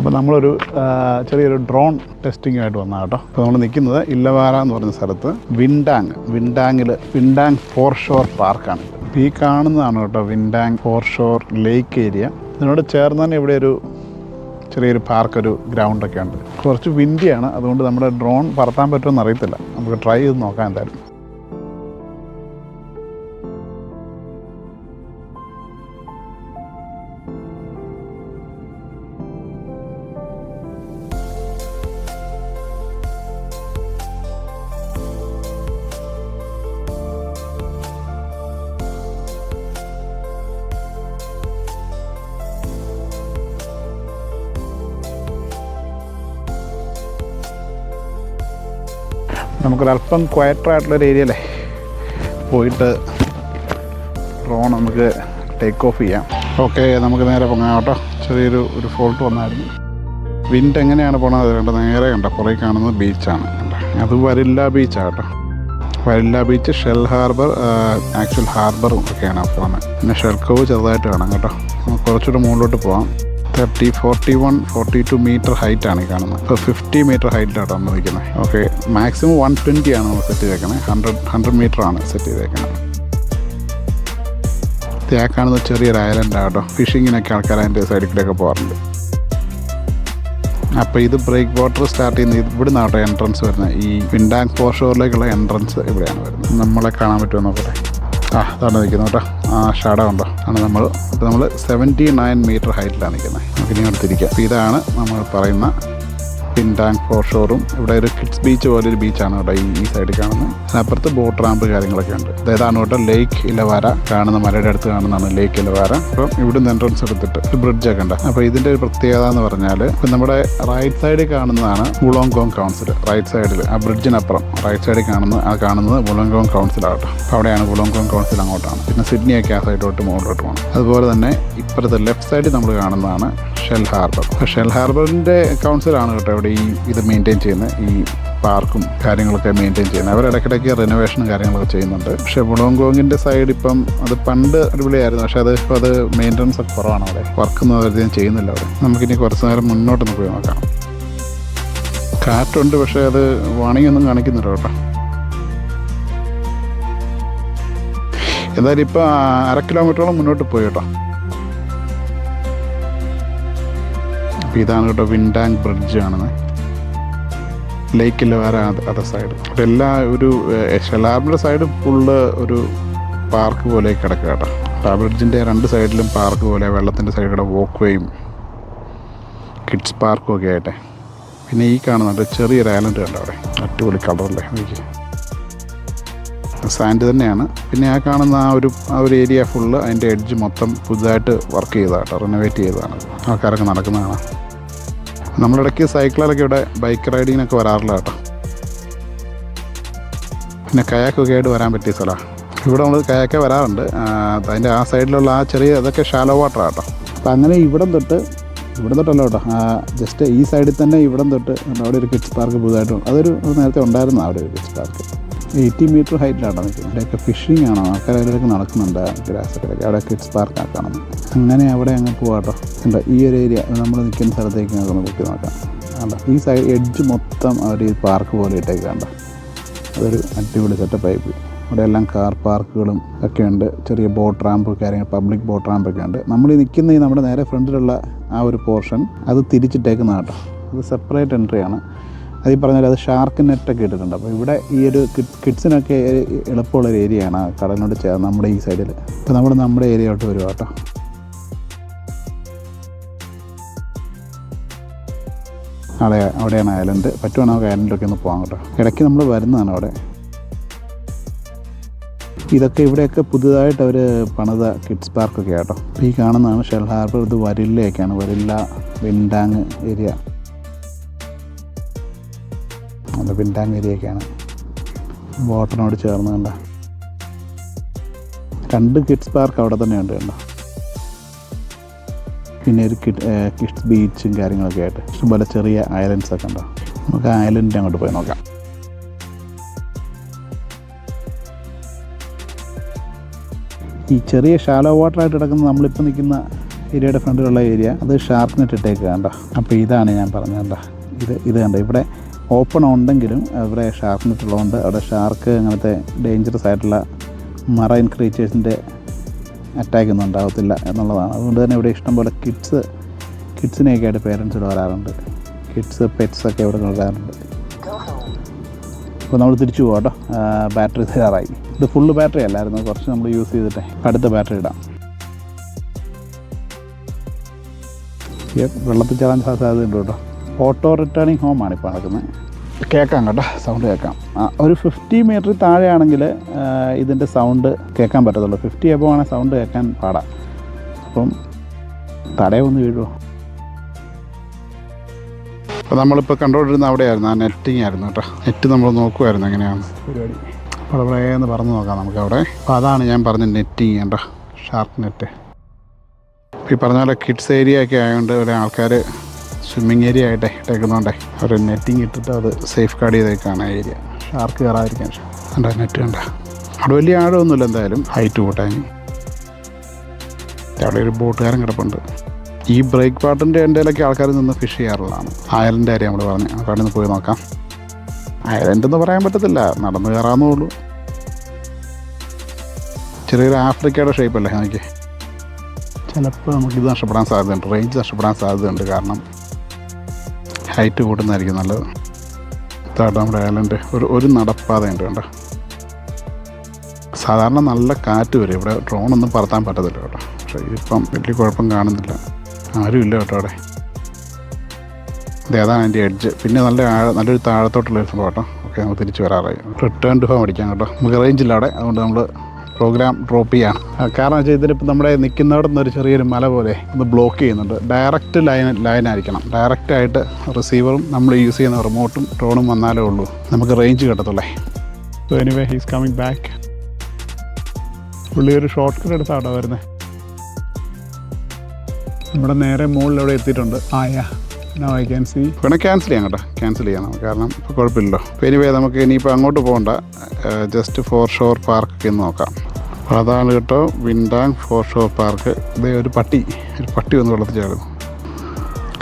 അപ്പോൾ നമ്മളൊരു ചെറിയൊരു ഡ്രോൺ ടെസ്റ്റിങ്ങായിട്ട് വന്ന കേട്ടോ. അപ്പോൾ നമ്മൾ നിൽക്കുന്നത് ഇല്ലവാര എന്ന് പറഞ്ഞ സ്ഥലത്ത് വിൻഡാങ്. വിൻഡാങ്ങിൽ വിൻഡാങ് ഫോർ ഷോർ പാർക്കാണ്. ഈ കാണുന്നതാണ് കേട്ടോ Windang foreshore lake area. ഇതിനോട് ചേർന്ന് തന്നെ ഇവിടെ ഒരു ചെറിയൊരു പാർക്ക് ഒരു ഗ്രൗണ്ടൊക്കെ ഉണ്ട്. കുറച്ച് വിൻഡിയാണ്. അതുകൊണ്ട് നമ്മുടെ ഡ്രോൺ പറത്താൻ പറ്റുമെന്ന് അറിയത്തില്ല. നമുക്ക് ട്രൈ ചെയ്ത് നോക്കാം എന്തായാലും. നമുക്കൊരല്പം ക്വയറ്ററായിട്ടുള്ളൊരു ഏരിയയിലേ പോയിട്ട് ഡ്രോൺ നമുക്ക് ടേക്ക് ഓഫ് ചെയ്യാം. ഓക്കെ നമുക്ക് നേരെ പൊങ്ങാം കേട്ടോ. ചെറിയൊരു ഒരു ഫോൾട്ട് വന്നായിരുന്നു. വിൻഡ് എങ്ങനെയാണ് പോണത്? കണ്ട? നേരെ കണ്ടോ? പുറകെ കാണുന്നത് ബീച്ചാണ്? അത് വരില്ല ബീച്ചാണ് കേട്ടോ. വരില്ല ബീച്ച് ഷെൽ ഹാർബർ ആക്ച്വൽ ഹാർബറും ഒക്കെയാണ് പോകുന്നത് പിന്നെ ഷെൽക്കവ് ചെറുതായിട്ട് കാണാം കേട്ടോ. നമുക്ക് കുറച്ചുകൂടെ മുകളിലോട്ട് പോകാം thirty forty one forty two meter height ആണ് ഈ കാണുന്നത് ഇപ്പോൾ ഫിഫ്റ്റി മീറ്റർ ഹൈറ്റിലാണ് നമ്മൾ ഓക്കെ മാക്സിമം വൺ ട്വന്റി ആണ് നമ്മൾ സെറ്റ് ചെയ്തേക്കുന്നത് ഹൺഡ്രഡ് ഹൺഡ്രഡ് മീറ്റർ ആണ് സെറ്റ് ചെയ്തേക്കുന്നത് തേക്കാണെന്ന് കാണുന്ന ചെറിയൊരു ഐലൻഡാണ് കേട്ടോ. ഫിഷിങ്ങിനൊക്കെ ആൾക്കാർ അതിന്റെ സൈഡിൽ കൂടെയൊക്കെ പോകാറുണ്ട്. അപ്പോൾ ഇത് ബ്രേക്ക് വാട്ടർ സ്റ്റാർട്ട് ചെയ്യുന്നത് ഇവിടെ നിന്നാട്ടോ എൻട്രൻസ് വരുന്നത്. ഈ വിൻഡാങ് ഫോർ ഷോറിലേക്കുള്ള എൻട്രൻസ് ഇവിടെയാണ് വരുന്നത്. നമ്മളെ കാണാൻ പറ്റുമെന്നൊക്കെ ആ അതാണ് നിൽക്കുന്നത് കേട്ടോ. ആ ഷാഡോ ഉണ്ടോ ആണ് നമ്മൾ ഇപ്പോൾ നമ്മൾ സെവന്റി നയൻ മീറ്റർ ഹൈറ്റിലാണ് നിൽക്കുന്നത്. നമുക്ക് ഇനി അടുത്തിരിക്കാം ഇതാണ് നമ്മൾ പറയുന്ന പിൻടാങ് ഫോർ ഷോറും ഇവിടെ ഒരു കിഡ്സ് ബീച്ച് പോലെ ഒരു ബീച്ചാണ് ഇവിടെ ഈ സൈഡിൽ കാണുന്നത് അതിനപ്പുറത്ത് ബോട്ട് റാമ്പ് കാര്യങ്ങളൊക്കെ ഉണ്ട്. ഇതാണ് അങ്ങോട്ട് ലേക്ക് ഇലവാര കാണുന്ന മലയുടെ അടുത്ത് കാണുന്നതാണ് ലേക്ക് ഇലവാര. അപ്പം ഇവിടുന്ന് എൻട്രൻസ് എടുത്തിട്ട് ഒരു ബ്രിഡ്ജൊക്കെ ഉണ്ട്. അപ്പോൾ ഇതിന്റെ ഒരു പ്രത്യേകത എന്ന് പറഞ്ഞാൽ ഇപ്പം നമ്മുടെ റൈറ്റ് സൈഡിൽ കാണുന്നതാണ് വുളോങ്കോങ് കൗൺസിൽ റൈറ്റ് സൈഡിൽ ആ ബ്രിഡ്ജിനപ്പുറം റൈറ്റ് സൈഡിൽ കാണുന്ന ആ കാണുന്നത് വുളോങ്കോങ് കൗൺസിലാകട്ടെ അപ്പോൾ അവിടെയാണ് വുളോങ്കോങ് കൗൺസിൽ അങ്ങോട്ടാണ്. പിന്നെ സിഡ്നിയൊക്കെ ആ സൈഡിലോട്ട് മുകളിലോട്ട് പോകണം അതുപോലെ തന്നെ ഇപ്പുറത്തെ ലെഫ്റ്റ് സൈഡിൽ നമ്മൾ കാണുന്നതാണ് ഷെൽ ഹാർബർ ഷെൽ ഹാർബറിന്റെ കൗൺസിലാണ് കേട്ടോ ഇവിടെ ഈ ഇത് മെയിന്റെയിൻ ചെയ്യുന്നത്. ഈ പാർക്കും കാര്യങ്ങളൊക്കെ മെയിന്റെയിൻ ചെയ്യുന്നത്. അവർ ഇടയ്ക്കിടയ്ക്ക് റിനോവേഷനും കാര്യങ്ങളൊക്കെ ചെയ്യുന്നുണ്ട്. പക്ഷേ വുളോങ്കോങ്ങിന്റെ സൈഡ് ഇപ്പം അത് പണ്ട് അടിപൊളിയായിരുന്നു. പക്ഷേ അത് ഇപ്പോൾ അത് മെയിന്റനൻസ് ഒക്കെ കുറവാണ് അവിടെ. വർക്കൊന്നും അവരധികം ചെയ്യുന്നില്ല അവിടെ. നമുക്കിനി കുറച്ച് നേരം മുന്നോട്ടൊന്ന് പോയി നോക്കാം. കാറ്റുണ്ട് പക്ഷേ അത് വാണിംഗ് ഒന്നും കാണിക്കുന്നില്ല കേട്ടോ. എന്തായാലും ഇപ്പോൾ അര കിലോമീറ്ററോളം മുന്നോട്ട് പോയി കേട്ടോ. അപ്പോൾ ഇതാണ് കേട്ടോ വിൻഡാങ് ബ്രിഡ്ജ് കാണുന്നത് ലേക്കിൽ വേറെ അതർ സൈഡ് അപ്പോൾ എല്ലാ ഒരു ഷെലാബിന്റെ സൈഡ് ഫുള്ള് ഒരു പാർക്ക് പോലെ കിടക്കുക കേട്ടോ. ആ ബ്രിഡ്ജിന്റെ രണ്ട് സൈഡിലും പാർക്ക് പോലെ വെള്ളത്തിന്റെ സൈഡിലൂടെ വോക്ക് വേയും കിഡ്സ് പാർക്കും ഒക്കെ ആയിട്ടെ. പിന്നെ ഈ കാണുന്നുണ്ട് ചെറിയൊരു ഐലൻഡ് കണ്ടോ അവിടെ? അടിപൊളി കളറല്ലേ എനിക്ക് സാൻഡ് തന്നെയാണ്. പിന്നെ ആ കാണുന്ന ആ ഒരു ആ ഒരു ഏരിയ ഫുള്ള് അതിന്റെ എഡ്ജ് മൊത്തം പുതുതായിട്ട് വർക്ക് ചെയ്തതാണ് കേട്ടോ റിനോവേറ്റ് ചെയ്തതാണ്. ആൾക്കാരൊക്കെ നടക്കുന്നതാണ്. നമ്മളിടയ്ക്ക് സൈക്കിളിലൊക്കെ ഇവിടെ ബൈക്ക് റൈഡിങ്ങിനൊക്കെ വരാറില്ല കേട്ടോ. പിന്നെ കയാക്കൊക്കെ ആയിട്ട് വരാൻ പറ്റിയ സ്ഥലമാണ്. ഇവിടെ നമ്മൾ കയാക്കെ വരാറുണ്ട്. അതിന്റെ ആ സൈഡിലുള്ള ആ ചെറിയ അതൊക്കെ ഷാലോ വാട്ടർ കേട്ടോ. അപ്പം അങ്ങനെ ഇവിടം തൊട്ട് ഇവിടെ തൊട്ടല്ല കേട്ടോ. ജസ്റ്റ് ഈ സൈഡിൽ തന്നെ ഇവിടം തൊട്ട് അവിടെ ഒരു കിഡ്സ് പാർക്ക് പുതുതായിട്ട് അതൊരു അത് നേരത്തെ ഉണ്ടായിരുന്നു അവിടെ ഒരു കിഡ്സ് പാർക്ക് എയ്റ്റി മീറ്റർ ഹൈറ്റിലാണ് നിൽക്കുന്നത്. ഇവിടെയൊക്കെ ഫിഷിംഗ് ആണ്. ആൾക്കാർ അതിലൊക്കെ നടക്കുന്നുണ്ട്. ഗ്രാസൊക്കെ അവിടെ കിഡ്സ് പാർക്ക് ആക്കണം. അങ്ങനെ അവിടെ അങ്ങ് പോവാട്ടോ. ഉണ്ട് ഈ ഒരു ഏരിയ നമ്മൾ നിൽക്കുന്ന സ്ഥലത്തേക്ക് നമുക്ക് നോക്കി നോക്കാം. കണ്ടോ? ഈ സൈഡ് എഡ്ജ് മൊത്തം അവർ ഈ പാർക്ക് പോലെ ഇട്ടേക്ക് കണ്ടോ? അതൊരു അടിപൊളി സെറ്റപ്പ് പോയി. അവിടെ എല്ലാം കാർ പാർക്കുകളും ഒക്കെ ഉണ്ട്. ചെറിയ ബോട്ട് റാമ്പ് കാര്യങ്ങൾ പബ്ലിക് ബോട്ട് റാമ്പ് ഒക്കെ ഉണ്ട്. നമ്മൾ ഈ നിൽക്കുന്ന ഈ നമ്മുടെ നേരെ ഫ്രണ്ടിലുള്ള ആ ഒരു പോർഷൻ അത് തിരിച്ചിട്ടേക്കുന്ന കേട്ടോ അത് സെപ്പറേറ്റ് എൻട്രി ആണ്. അത് പറഞ്ഞാൽ അത് ഷാർക്ക് നെറ്റൊക്കെ ഇട്ടിട്ടുണ്ട്. അപ്പോൾ ഇവിടെ ഈ ഒരു കിഡ്സിനൊക്കെ എളുപ്പമുള്ള ഒരു ഏരിയയാണ് ആ കടലിനോട് ചേർന്ന് നമ്മുടെ ഈ സൈഡിൽ അപ്പോൾ നമ്മൾ നമ്മുടെ ഏരിയയോട്ട് വരുവാ കേട്ടോ. അവിടെ അവിടെയാണ് ഐലൻഡ് പറ്റുവാണെങ്കിൽ നമുക്ക് ഐലൻഡിലൊക്കെ ഒന്ന് പോകാം കേട്ടോ. ഇടയ്ക്ക് നമ്മൾ വരുന്നതാണ് അവിടെ. ഇതൊക്കെ ഇവിടെയൊക്കെ പുതുതായിട്ട് അവർ പണിത കിഡ്സ് പാർക്കൊക്കെ കേട്ടോ. അപ്പോൾ ഈ കാണുന്നതാണ് ഷെൽ ഹാർബർ ഇത് വരില്ലയൊക്കെയാണ്. വരില്ല വിൻഡാങ് ഏരിയ അത് വിൻഡാങ് ഏരിയയൊക്കെയാണ് വാട്ടറിനോട് ചേർന്ന് കണ്ട. രണ്ട് കിഡ്സ് പാർക്ക് അവിടെ തന്നെയുണ്ട് കണ്ടോ? പിന്നെ ഒരു കിഡ് കിഡ്സ് ബീച്ചും കാര്യങ്ങളൊക്കെ ആയിട്ട്. ഇഷ്ടംപോലെ ചെറിയ ഐലൻഡ്സ് ഒക്കെ ഉണ്ടോ? നമുക്ക് ഐലൻഡിന്റെ അങ്ങോട്ട് പോയി നോക്കാം. ഈ ചെറിയ ഷാലോ വാട്ടറായിട്ട് കിടക്കുന്ന നമ്മളിപ്പോൾ നിൽക്കുന്ന ഏരിയയുടെ ഫ്രണ്ടിലുള്ള ഏരിയ അത് ഷാർപ്പ് നെറ്റ് ഇട്ടേക്ക് കണ്ടോ? അപ്പോൾ ഇതാണ് ഞാൻ പറഞ്ഞത് കണ്ടോ? ഇത് ഇത് കണ്ടോ? ഇവിടെ ഓപ്പൺ ഉണ്ടെങ്കിലും ഇവിടെ നെറ്റ് ഉള്ളതുകൊണ്ട് അവിടെ ഷാർക്ക് അങ്ങനത്തെ ഡേഞ്ചറസ് ആയിട്ടുള്ള മറൈൻ ക്രീച്ചേഴ്സിന്റെ അറ്റാക്ക് ഒന്നും ഉണ്ടാകത്തില്ല എന്നുള്ളതാണ്. അതുകൊണ്ട് തന്നെ ഇവിടെ ഇഷ്ടംപോലെ കിഡ്സ് കിഡ്സിനെയൊക്കെ ആയിട്ട് പേരൻസ് ഇവിടെ വരാറുണ്ട്. കിഡ്സ് പെറ്റ്സ് ഒക്കെ ഇവിടെ വരാറുണ്ട് അപ്പോൾ നമ്മൾ തിരിച്ചു പോകാം കേട്ടോ. ബാറ്ററി തയ്യാറായി. ഇത് ഫുള്ള് ബാറ്ററി അല്ലായിരുന്നു. കുറച്ച് നമ്മൾ യൂസ് ചെയ്തിട്ട് അടുത്ത ബാറ്ററി ഇടാം. വെള്ളത്തിൽ ചാടാൻ സാധ്യതയുണ്ട് കേട്ടോ. ഓട്ടോ റിട്ടേണിങ് ഹോമാണ് ഇപ്പോൾ നടക്കുന്നത്. കേൾക്കാം കേട്ടോ സൗണ്ട് കേൾക്കാം. ഒരു ഫിഫ്റ്റി മീറ്റർ താഴെയാണെങ്കിൽ ഇതിന്റെ സൗണ്ട് കേൾക്കാൻ പറ്റത്തുള്ളൂ. ഫിഫ്റ്റി എബോ ആണെങ്കിൽ സൗണ്ട് കേൾക്കാൻ പാടാം. അപ്പം തടയെ ഒന്ന് വീഴുമോ അപ്പോൾ നമ്മളിപ്പോൾ കണ്ടുകൊണ്ടിരുന്ന അവിടെയായിരുന്നു ആ നെറ്റിങ് ആയിരുന്നു കേട്ടോ. നെറ്റ് നമ്മൾ നോക്കുമായിരുന്നു എങ്ങനെയാണ് പരിപാടി. അപ്പോൾ അവിടെ എന്ന് പറഞ്ഞു നോക്കാം നമുക്ക് അവിടെ. അപ്പോൾ അതാണ് ഞാൻ പറഞ്ഞ നെറ്റിങ് കേട്ടോ ഷാർപ്പ് നെറ്റ് ഈ പറഞ്ഞ പോലെ കിഡ്സ് ഏരിയ ഒക്കെ ആയതുകൊണ്ട് ഇവിടെ ആൾക്കാർ സ്വിമ്മിങ് ഏരിയ ആയിട്ട് ഇട്ടേക്കുന്നതുകൊണ്ടേ ഒരു നെറ്റിങ് ഇട്ടിട്ട് അത് സേഫ് ഗാർഡ് ചെയ്തേക്കാണ് ഏരിയ ആർക്ക് കയറാതിരിക്കാൻ കണ്ട നെറ്റ് കണ്ട? അവിടെ വലിയ ആഴമൊന്നുമില്ല എന്തായാലും. ഹൈറ്റ് കൂട്ടാൻ. അവിടെ ഒരു ബോട്ടുകാരൻ കിടപ്പുണ്ട്. ഈ ബ്രേക്ക് പാട്ടിന്റെ എന്റെയിലൊക്കെ ആൾക്കാർ നിന്ന് ഫിഷ് ചെയ്യാറുള്ളതാണ്. അയലന്റെ കാര്യം നമ്മൾ പറഞ്ഞു. അവിടെ നിന്ന് പോയി നോക്കാം. അയലന്റ് എന്ന് പറയാൻ പറ്റത്തില്ല. നടന്ന് കയറാമെന്നേ ഉള്ളൂ. ചെറിയൊരു ആഫ്രിക്കയുടെ ഷേപ്പല്ലേ നോക്കി ചിലപ്പോൾ ഇത് നഷ്ടപ്പെടാൻ സാധ്യതയുണ്ട്. റേഞ്ച് നഷ്ടപ്പെടാൻ സാധ്യതയുണ്ട് കാരണം ഹൈറ്റ് കൂടുന്നതായിരിക്കും നല്ലത്. നമ്മുടെ ഐലൻഡ് ഒരു ഒരു നടപ്പാതയുണ്ട് കണ്ടോ? സാധാരണ നല്ല കാറ്റ് വരും. ഇവിടെ ഡ്രോണൊന്നും പറത്താൻ പറ്റത്തില്ല കേട്ടോ. പക്ഷേ ഇപ്പം വലിയ കുഴപ്പം കാണുന്നില്ല. ആരും ഇല്ല കേട്ടോ അവിടെ. ഇതേതാണ് അതിന്റെ എഡ്ജ് പിന്നെ നല്ല നല്ലൊരു താഴത്തോട്ടുള്ള ഒരു സംഭവം കേട്ടോ. ഓക്കെ നമുക്ക് തിരിച്ച് വരാറായി. റിട്ടേൺ ടു ഹോം അടിക്കാം കേട്ടോ. നമുക്ക് റേഞ്ച് ഇല്ല അവിടെ. അതുകൊണ്ട് നമ്മൾ പ്രോഗ്രാം ഡ്രോപ്പ് ചെയ്യാണ്. കാരണം വെച്ചാൽ ഇതിലിപ്പോൾ നമ്മുടെ നിൽക്കുന്നിടത്ത് ഒരു ചെറിയൊരു മല പോലെ ഒന്ന് ബ്ലോക്ക് ചെയ്യുന്നുണ്ട്. ഡയറക്റ്റ് ലൈൻ ലൈൻ ആയിരിക്കണം. ഡയറക്റ്റ് ആയിട്ട് റിസീവറും നമ്മൾ യൂസ് ചെയ്യുന്ന റിമോട്ടും ഡ്രോണും വന്നാലേ ഉള്ളൂ. നമുക്ക് range കിട്ടത്തുള്ളേ. So anyway he's coming back പുള്ളി ഒരു ഷോർട്ട് കട്ട് എടുത്താട്ടോ വരുന്നത് നമ്മുടെ നേരെ മുകളിൽ അവിടെ എത്തിയിട്ടുണ്ട്. ആയാ നോ ഐ ക്യാൻ സി വേണേൽ ക്യാൻസൽ ചെയ്യാം കേട്ടോ. ക്യാൻസൽ ചെയ്യാം നമുക്ക്. കാരണം ഇപ്പോൾ കുഴപ്പമില്ലല്ലോ. എനിവേ നമുക്ക് ഇനിയിപ്പോൾ അങ്ങോട്ട് പോകണ്ട. ജസ്റ്റ് ഫോർ ഷോർ പാർക്ക് ഒന്ന് നോക്കാം. അതാണ് കേട്ടോ വിൻഡാങ് ഫോർ ഷോ പാർക്ക്. ഇതേ ഒരു പട്ടി ഒരു പട്ടി വന്ന് വെള്ളത്തിൽ ചാടുന്നു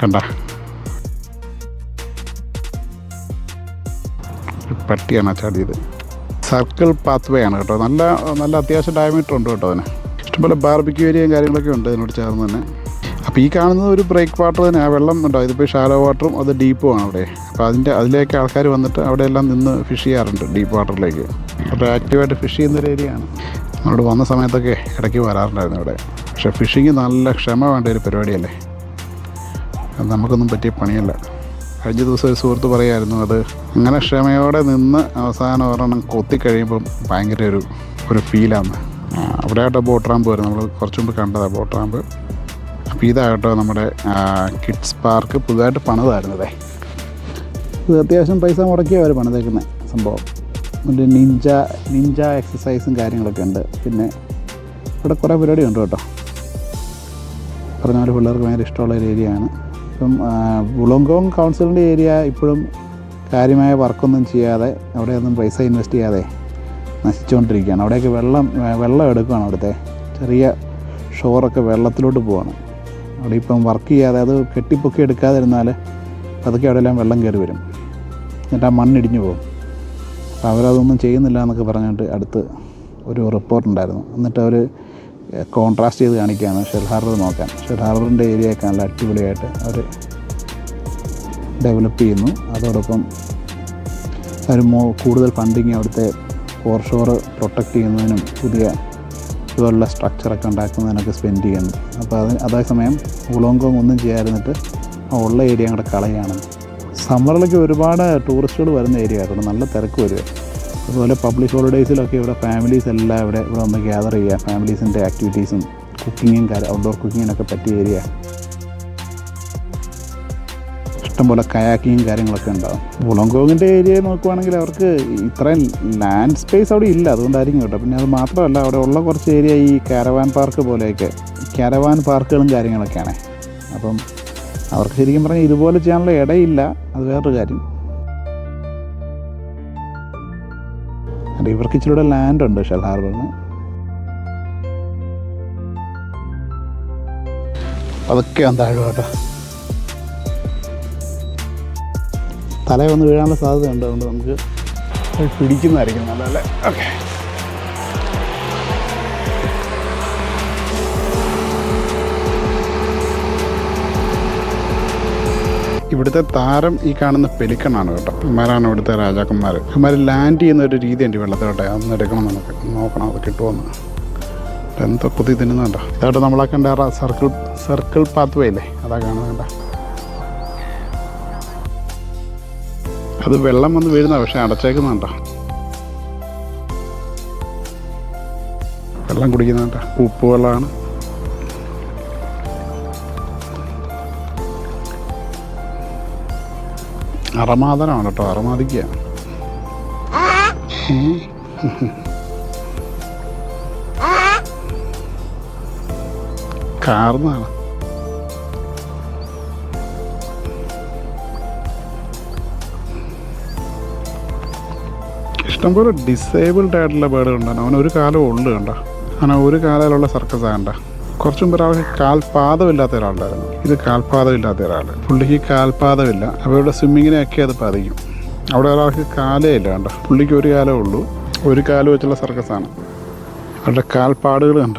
കണ്ട പട്ടിയാണ് ചാടിയത്. സർക്കിൾ പാത്ത് വേ ആണ് കേട്ടോ. നല്ല നല്ല അത്യാവശ്യം ഡയമീറ്റർ ഉണ്ട് കേട്ടോ അതിന്. ഇഷ്ടംപോലെ ബാർബിക്യൂ ഏരിയയും കാര്യങ്ങളൊക്കെ ഉണ്ട് ഇതിനോട് ചേർന്ന് തന്നെ. അപ്പോൾ ഈ കാണുന്നത് ഒരു ബ്രേക്ക് വാട്ടർ തന്നെ. ആ വെള്ളം ഉണ്ടോ? ഇതിപ്പോൾ ഷാലോ വാട്ടറും അത് ഡീപ്പും ആണ് അവിടെ. അപ്പോൾ അതിന്റെ അതിലേക്ക് ആൾക്കാർ വന്നിട്ട് അവിടെ എല്ലാം നിന്ന് ഫിഷ് ചെയ്യാറുണ്ട് ഡീപ്പ് വാട്ടറിലേക്ക് അപ്പോൾ ആക്റ്റീവായിട്ട് ഫിഷ് ചെയ്യുന്ന ഒരു ഏരിയയാണ് നമ്മളോട് വന്ന സമയത്തൊക്കെ ഇടയ്ക്ക് വരാറുണ്ടായിരുന്നു ഇവിടെ. പക്ഷേ ഫിഷിങ് നല്ല ക്ഷമ വേണ്ട ഒരു പരിപാടിയല്ലേ? നമുക്കൊന്നും പറ്റിയ പണിയല്ല. കഴിഞ്ഞ ദിവസം ഒരു സുഹൃത്ത് പറയായിരുന്നു അത് അങ്ങനെ ക്ഷമയോടെ നിന്ന് അവസാനം ഒരെണ്ണം കൊത്തി കഴിയുമ്പം ഭയങ്കര ഒരു ഒരു ഫീലാണ് അവിടെ ആട്ടോ ബോട്ട് റാമ്പ് വരും നമ്മൾ കുറച്ച് മുമ്പ് കണ്ടതാണ് ബോട്ട് റാമ്പ് അപ്പോൾ ഇതാകട്ടോ നമ്മുടെ കിഡ്സ് പാർക്ക് പുതുതായിട്ട് പണിതായിരുന്നതേ. ഇത് അത്യാവശ്യം പൈസ മുടക്കിയാണ് അവർ പണിതേക്കുന്നത് സംഭവം. ഒരു നിഞ്ച നിഞ്ച എക്സസൈസും കാര്യങ്ങളൊക്കെ ഉണ്ട്. പിന്നെ ഇവിടെ കുറേ പരിപാടി ഉണ്ട് കേട്ടോ. പറഞ്ഞ പോലെ പിള്ളേർക്ക് ഭയങ്കര ഇഷ്ടമുള്ള ഒരു ഏരിയയാണ് ഇപ്പം വുളങ്കോങ് കൗൺസിലിന്റെ ഏരിയ ഇപ്പോഴും കാര്യമായ വർക്കൊന്നും ചെയ്യാതെ അവിടെയൊന്നും പൈസ ഇൻവെസ്റ്റ് ചെയ്യാതെ നശിച്ചുകൊണ്ടിരിക്കുകയാണ്. അവിടെയൊക്കെ വെള്ളം വെള്ളം എടുക്കുകയാണ് അവിടുത്തെ. ചെറിയ ഷോറൊക്കെ വെള്ളത്തിലോട്ട് പോവാണ്. അവിടെ ഇപ്പം വർക്ക് ചെയ്യാതെ അത് കെട്ടിപ്പൊക്കി എടുക്കാതിരുന്നാൽ അതൊക്കെ അവിടെയെല്ലാം വെള്ളം കയറി വരും. എന്നിട്ട് ആ മണ്ണിടിഞ്ഞു പോകും. അപ്പോൾ അവരതൊന്നും ചെയ്യുന്നില്ല എന്നൊക്കെ പറഞ്ഞിട്ട് അടുത്ത് ഒരു റിപ്പോർട്ടുണ്ടായിരുന്നു എന്നിട്ട് അവർ കോൺട്രാസ്റ്റ് ചെയ്ത് കാണിക്കുകയാണ്. ഷെൽ ഹാർബർ നോക്കാൻ. ഷെൽ ഹാർബറിന്റെ ഏരിയയൊക്കെ നല്ല അടിപൊളിയായിട്ട് അവർ ഡെവലപ്പ് ചെയ്യുന്നു. അതോടൊപ്പം അവർ മോ കൂടുതൽ ഫണ്ടിങ് അവിടുത്തെ ഫോർഷോർ പ്രൊട്ടക്റ്റ് ചെയ്യുന്നതിനും പുതിയ ഇതുപോലുള്ള സ്ട്രക്ചറൊക്കെ ഉണ്ടാക്കുന്നതിനൊക്കെ സ്പെൻഡ് ചെയ്യുന്നു. അപ്പോൾ അത് അതേസമയം ഉളോങ്കോങ് ഒന്നും ചെയ്യാതിരുന്നിട്ട് ഉള്ള ഏരിയ അങ്ങോട്ട് കളയാണ് സമ്മറിലൊക്കെ ഒരുപാട് ടൂറിസ്റ്റുകൾ വരുന്ന ഏരിയ ആയിരുന്നു. നല്ല തിരക്ക് വരിക അതുപോലെ പബ്ലിക് ഹോളിഡേയ്സിലൊക്കെ ഇവിടെ ഫാമിലീസ് എല്ലാം ഇവിടെ ഇവിടെ ഒന്ന് ഗ്യാദർ ചെയ്യുക. ഫാമിലീസിന്റെ ആക്ടിവിറ്റീസും കുക്കിങ്ങും കാര്യം ഔട്ട്ഡോർ കുക്കിങ്ങിനൊക്കെ പറ്റിയ ഏരിയ. ഇഷ്ടംപോലെ കയാക്കിങ്ങും കാര്യങ്ങളൊക്കെ ഉണ്ടാവും. വുളങ്കോങ്ങിന്റെ ഏരിയ നോക്കുവാണെങ്കിൽ അവർക്ക് ഇത്രയും ലാൻഡ് സ്പേസ് അവിടെ ഇല്ല. അതുകൊണ്ടായിരിക്കും കേട്ടോ. പിന്നെ അത് മാത്രമല്ല അവിടെ ഉള്ള കുറച്ച് ഏരിയ ഈ കാരവാൻ പാർക്ക് പോലെയൊക്കെ. കാരവാൻ പാർക്കുകളും കാര്യങ്ങളൊക്കെയാണ്. അപ്പം അവർക്ക് ശരിക്കും പറഞ്ഞാൽ ഇതുപോലെ ചെയ്യാനുള്ള ഇടയില്ല. അത് വേറൊരു കാര്യം. അല്ല ഇവർക്ക് ഇച്ചിരി ലാൻഡ് ഉണ്ട് ഷെൽ ഹാർബറിന്. അതൊക്കെ ഞാൻ താഴും കേട്ടോ. തല വന്ന് വീഴാനുള്ള സാധ്യതയുണ്ട്. അതുകൊണ്ട് നമുക്ക് പിടിക്കുന്നതായിരിക്കും നല്ല അല്ലേ ഓക്കെ ഇവിടുത്തെ താരം ഈ കാണുന്ന പെലിക്കണാണ് കേട്ടോ. ഇമാരാണ് ഇവിടുത്തെ രാജാക്കന്മാർ ഇമാർ ലാൻഡ് ചെയ്യുന്ന ഒരു രീതിയുണ്ട് ഈ വെള്ളത്തിലോട്ടെ. അന്ന് എടുക്കണം നമുക്ക്. നോക്കണം അത് കിട്ടുമെന്ന് എന്തോ കൊതി തിന്നുന്നുണ്ടോ ഇതായിട്ട് നമ്മളെ കണ്ട സർക്കിൾ സർക്കിൾ പാത്ത് വേ ഇല്ലേ അതാ കാണുന്നുണ്ട അത് വെള്ളം വന്ന് വീഴുന്ന പക്ഷെ അടച്ചേക്കുന്നുണ്ടോ വെള്ളം കുടിക്കുന്നുണ്ടോ ഉപ്പ് വെള്ളമാണ് അറമാദനമാണ് കേട്ടോ അറമാദിക്കുക കാർന്നാണ് ഇഷ്ടംപോലെ ഡിസേബിൾഡ് ആയിട്ടുള്ള ബേർഡ് കണ്ടാണ് അവൻ ഒരു കാലം ഉള്ളു കണ്ട? അവൻ ഒരു കാലയിലുള്ള സർക്കസ് ആകണ്ട കുറച്ചും മുമ്പ് ഒരാൾക്ക് കാൽപാദമില്ലാത്ത ഒരാളുണ്ടായിരുന്നു. ഇത് കാൽപാദമില്ലാത്ത ഒരാൾ പുള്ളിക്ക് കാൽപാദമില്ല. അപ്പോൾ ഇവിടെ സ്വിമ്മിങ്ങിനെയൊക്കെ അത് ബാധിക്കും അവിടെ ഒരാൾക്ക് കാലേ ഇല്ല കണ്ട. പുള്ളിക്ക് ഒരു കാലേ ഉള്ളൂ. ഒരു കാലം വെച്ചുള്ള സർക്കസാണ്. അവരുടെ കാൽപ്പാടുകൾ കണ്ട.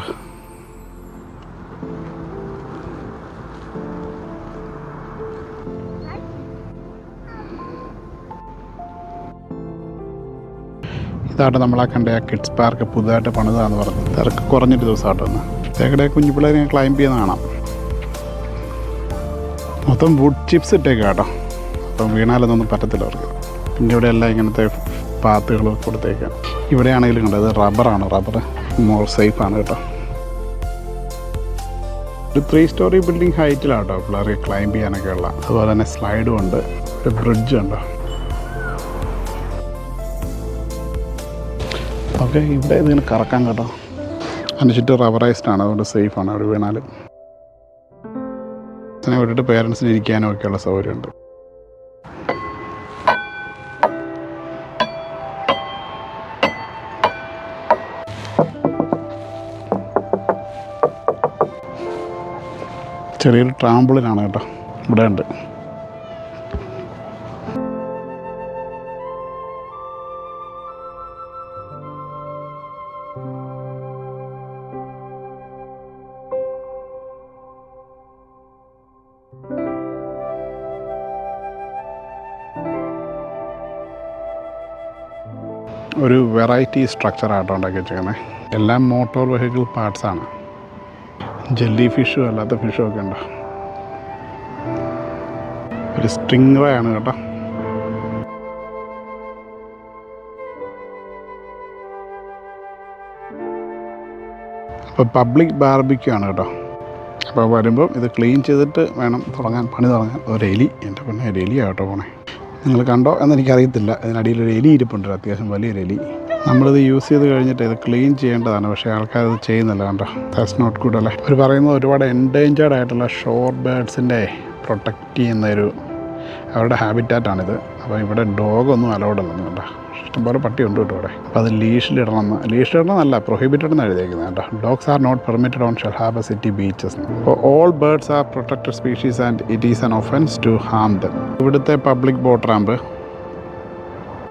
ഇതായിട്ട് നമ്മളാ കണ്ട കിഡ്സ് പാർക്ക് പുതുതായിട്ട് പണിതാന്ന് പറഞ്ഞു. തിരക്ക് കുറഞ്ഞൊരു ദിവസമായിട്ട് വന്ന് തേക്കടെ കുഞ്ഞു പിള്ളേരെ ക്ലൈംബ് ചെയ്യുന്ന കാണാം. മൊത്തം വുഡ് ചിപ്സ് ഇട്ടേക്കാം കേട്ടോ. അപ്പം വീണാലൊന്നും പറ്റത്തില്ല അവർക്ക്. പിന്നെ ഇവിടെ എല്ലാം ഇങ്ങനത്തെ പാത്തുകൾ കൊടുത്തേക്കാം. ഇവിടെയാണെങ്കിലും കണ്ടത് റബ്ബറാണ് റബ്ബർ മോർ സേഫാണ് കേട്ടോ. ഒരു ത്രീ സ്റ്റോറി ബിൽഡിംഗ് ഹൈറ്റിലാണ് കേട്ടോ പിള്ളേർക്ക് ക്ലൈംബ് ചെയ്യാനൊക്കെ ഉള്ള. അതുപോലെ തന്നെ സ്ലൈഡും ഉണ്ട് ഒരു ബ്രിഡ്ജ് ഉണ്ടോ. ഓക്കെ ഇവിടെ ഇതിങ്ങനെ കറക്കാൻ കേട്ടോ. അതിന് ചുറ്റും റബറൈസ്ഡ് ആണ്. അതുകൊണ്ട് സേഫ് ആണ്. അവിടെ വീണാലും. അതിനെ വിട്ടിട്ട് പേരൻസിന് ഇരിക്കാനും ഒക്കെയുള്ള സൗകര്യമുണ്ട്. ചെറിയൊരു ട്രാമ്പിളിനാണ് കേട്ടോ. ഇവിടെ ഉണ്ട് ഒരു വെറൈറ്റി സ്ട്രക്ചറായിട്ടോ ഉണ്ടാക്കി വെച്ചേക്കുന്നത് എല്ലാം മോട്ടോർ വെഹിക്കിൾ പാർട്സാണ് ജെല്ലി ഫിഷും അല്ലാത്ത ഫിഷും ഒക്കെ ഉണ്ട്? ഒരു സ്ട്രിങ് ആണ് കേട്ടോ. അപ്പോൾ പബ്ലിക് ബാർബിക്യൂ ആണ് കേട്ടോ. അപ്പോൾ വരുമ്പോൾ ഇത് ക്ലീൻ ചെയ്തിട്ട് വേണം തുടങ്ങാൻ പണി തുടങ്ങാൻ. ഒരു എലി എന്റെ പെണ്ണെ ഒരു എലിയാണ് കേട്ടോ പോണേ. നിങ്ങൾ കണ്ടോ എന്നെനിക്കറിയത്തില്ല. അതിനടിയിൽ ഒരു എലി ഇരിപ്പുണ്ട്. അത്യാവശ്യം വലിയൊരു എലി. നമ്മളിത് യൂസ് ചെയ്ത് കഴിഞ്ഞിട്ട് ഇത് ക്ലീൻ ചെയ്യേണ്ടതാണ്. പക്ഷേ ആൾക്കാർ ഇത് ചെയ്യുന്നില്ല കണ്ടോ. ദാറ്റ്സ് നോട്ട് ഗുഡ് അല്ലേ? അവർ പറയുന്നത് ഒരുപാട് എൻഡേഞ്ചേർഡ് ആയിട്ടുള്ള ഷോർ ബേഡ്സിന്റെ പ്രൊട്ടക്റ്റ് ചെയ്യുന്ന ഒരു അവരുടെ ഹാബിറ്റാറ്റാണിത് അപ്പോൾ ഇവിടെ ഡോഗൊന്നും അലൗഡ് അല്ലെന്ന് കണ്ടോ. ഇഷ്ടംപോലെ പട്ടിയുണ്ട് കേട്ടോ ഇവിടെ. അപ്പോൾ അത് ലീഷിലിടണമെന്ന് ലീഷിലിടണമെന്നല്ല പ്രൊഹിബിറ്റഡ് എന്ന് എഴുതിയിരിക്കുന്നത് കേട്ടോ. Dogs are not permitted on Shellharbour city beaches അപ്പോൾ all birds are protected species and it is an offence to harm them ഇവിടുത്തെ പബ്ലിക് ബോട്ട് റാമ്പ്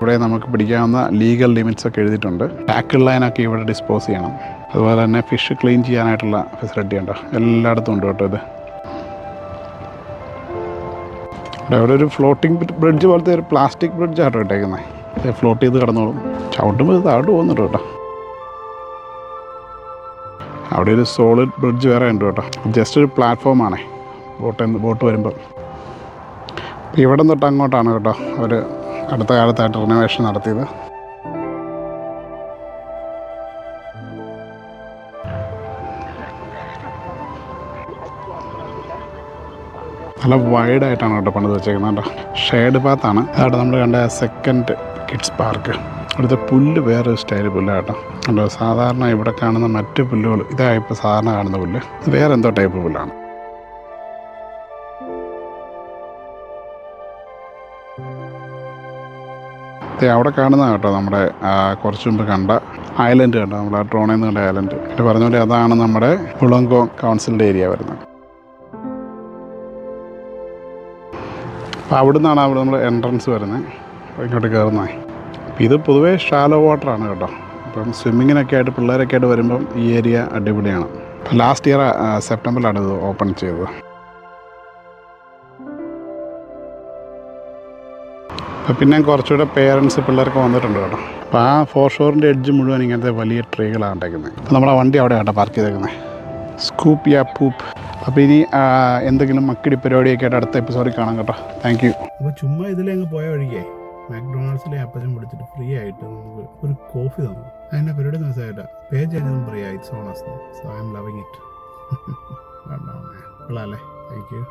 ഇവിടെ നമുക്ക് പിടിക്കാവുന്ന ലീഗൽ ലിമിറ്റ്സ് ഒക്കെ എഴുതിയിട്ടുണ്ട്. ടാക്കിൾ ലൈനൊക്കെ ഇവിടെ ഡിസ്പോസ് ചെയ്യണം. അതുപോലെ തന്നെ ഫിഷ് ക്ലീൻ ചെയ്യാനായിട്ടുള്ള ഫെസിലിറ്റി ഉണ്ടോ. എല്ലായിടത്തും ഉണ്ട് കേട്ടോ ഇത്. അവിടെ ഒരു ഫ്ലോട്ടിംഗ് ബ്രിഡ്ജ് പോലത്തെ ഒരു പ്ലാസ്റ്റിക് ബ്രിഡ്ജ് ആട്ടോ ഇട്ടേക്കുന്നത് ഫ്ലോട്ട് ചെയ്ത് കിടന്നോളും. ചവിട്ടുമ്പോൾ താഴോട്ട് പോകുന്നുണ്ട് കേട്ടോ. അവിടെ ഒരു സോളിഡ് ബ്രിഡ്ജ് വേറെ ഉണ്ട് കേട്ടോ. ജസ്റ്റ് ഒരു പ്ലാറ്റ്ഫോമാണേ ബോട്ട് ബോട്ട് വരുമ്പോൾ ഇവിടെ തൊട്ട് അങ്ങോട്ടാണ് കേട്ടോ. അവർ അടുത്ത കാലത്തായിട്ട് റിനോവേഷൻ നടത്തിയത്. നല്ല വൈഡായിട്ടാണ് കേട്ടോ പണിത് വെച്ചേക്കുന്നത് കേട്ടോ. ഷെയ്ഡ് പാത്താണ് അതാണ് നമ്മൾ കണ്ട സെക്കൻഡ് കിഡ്സ് പാർക്ക് ഇവിടുത്തെ പുല്ല് വേറൊരു സ്റ്റൈൽ പുല്ലാണ് കേട്ടോ. സാധാരണ ഇവിടെ കാണുന്ന മറ്റു പുല്ലുകൾ ഇതായി ഇപ്പോൾ സാധാരണ കാണുന്ന പുല്ല്. വേറെ എന്തോ ടൈപ്പ് പുല്ലാണ്. അവിടെ കാണുന്ന കേട്ടോ നമ്മുടെ കുറച്ച് മുമ്പ് കണ്ട ഐലൻഡ് കണ്ടോ? നമ്മുടെ ഡ്രോണിൽ നിന്ന് കണ്ട ഐലൻഡ് പറഞ്ഞ പോലെ അതാണ് നമ്മുടെ പുളങ്കോങ് കൗൺസിലിന്റെ ഏരിയ വരുന്നത്. അപ്പോൾ അവിടെ നിന്നാണ് അവിടെ നമ്മൾ എൻട്രൻസ് വരുന്നത് ഇങ്ങോട്ട് കയറുന്നത് അപ്പോൾ ഇത് പൊതുവേ ഷാലോ വാട്ടറാണ് കേട്ടോ. അപ്പം സ്വിമ്മിങ്ങിനൊക്കെ ആയിട്ട് പിള്ളേരൊക്കെ ആയിട്ട് വരുമ്പം ഈ ഏരിയ അടിപൊളിയാണ്. ലാസ്റ്റ് ഇയർ സെപ്റ്റംബറിലാണ് ഇത് ഓപ്പൺ ചെയ്തത്. അപ്പം പിന്നെ കുറച്ചുകൂടെ പേരൻസ് പിള്ളേർക്ക് വന്നിട്ടുണ്ട് കേട്ടോ. അപ്പോൾ ആ ഫോർ ഷോറിന്റെ എഡ്ജ് മുഴുവൻ ഇങ്ങനത്തെ വലിയ ട്രീകളാണ് ഉണ്ടാക്കുന്നത് അപ്പോൾ നമ്മുടെ വണ്ടി അവിടെയാണ് കേട്ടോ പാർക്ക് ചെയ്തേക്കുന്നത് സ്കൂപ്പ് യാ പൂപ്പ് അപ്പോൾ ഇനി എന്തെങ്കിലും മക്കിടി പരിപാടിയൊക്കെ ആയിട്ട് അടുത്ത എപ്പിസോഡിൽ കാണാം കേട്ടോ. താങ്ക് യു അപ്പോൾ ചുമ്മാ ഇതിലേ അങ്ങ് പോയ വഴിക്കേ മാക്ഡൊണാൾഡ്സിലെ അപ്പച്ചൻ വിളിച്ചിട്ട് ഫ്രീ ആയിട്ട് നമുക്ക് ഒരു കോഫി തന്നു. അതിന്റെ പരിപാടി മനസ്സിലായില്ല. പേ കഴിഞ്ഞതും പറയാം. It's ഓണസ് so I am loving it കൊള്ളാമല്ലേ thank U